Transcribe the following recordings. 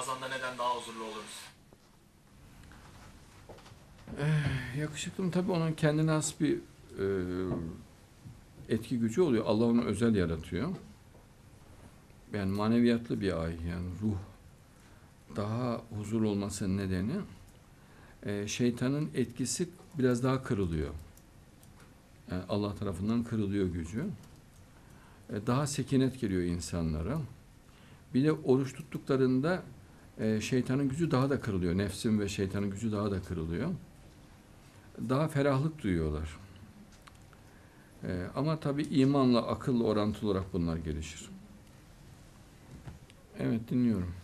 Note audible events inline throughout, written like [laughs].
Ramazan'da neden daha huzurlu oluruz? Yakışıklım tabii onun kendine has bir e, etki gücü oluyor. Allah onu özel yaratıyor. Yani maneviyatlı bir ay yani ruh daha huzur olmasının nedeni e, şeytanın etkisi biraz daha kırılıyor. Yani Allah tarafından kırılıyor gücü. E, daha sekinet geliyor insanlara. Bir de oruç tuttuklarında e, şeytanın gücü daha da kırılıyor. Nefsin ve şeytanın gücü daha da kırılıyor daha ferahlık duyuyorlar. Ee, ama tabii imanla, akılla orantılı olarak bunlar gelişir. Evet dinliyorum.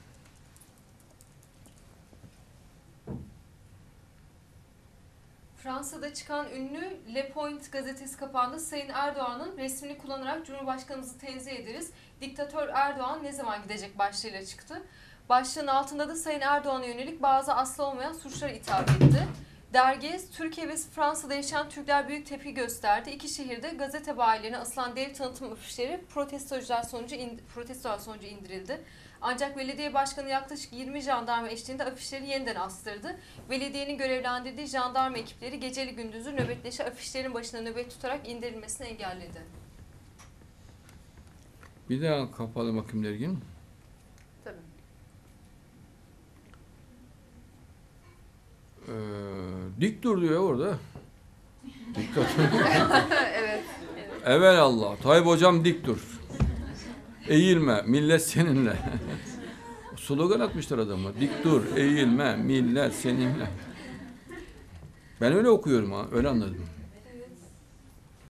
Fransa'da çıkan ünlü Le Point gazetesi kapağında Sayın Erdoğan'ın resmini kullanarak Cumhurbaşkanımızı tenzih ederiz. Diktatör Erdoğan ne zaman gidecek başlığıyla çıktı. Başlığın altında da Sayın Erdoğan'a yönelik bazı aslı olmayan suçlar ithaf etti. Dergi, Türkiye ve Fransa'da yaşayan Türkler büyük tepki gösterdi. İki şehirde gazete bayilerine asılan dev tanıtım afişleri protestocular sonucu, in, protestolar sonucu indirildi. Ancak belediye başkanı yaklaşık 20 jandarma eşliğinde afişleri yeniden astırdı. Belediyenin görevlendirdiği jandarma ekipleri geceli gündüzü nöbetleşe afişlerin başına nöbet tutarak indirilmesini engelledi. Bir daha kapalı bakayım dergin. Tabii. Ee, dik dur diyor orada. Diktatör. [laughs] evet. Evel Allah. Tayyip hocam dik dur. Eğilme. Millet seninle. Slogan atmışlar adama. Dik dur. Eğilme. Millet seninle. Ben öyle okuyorum ha. Öyle anladım.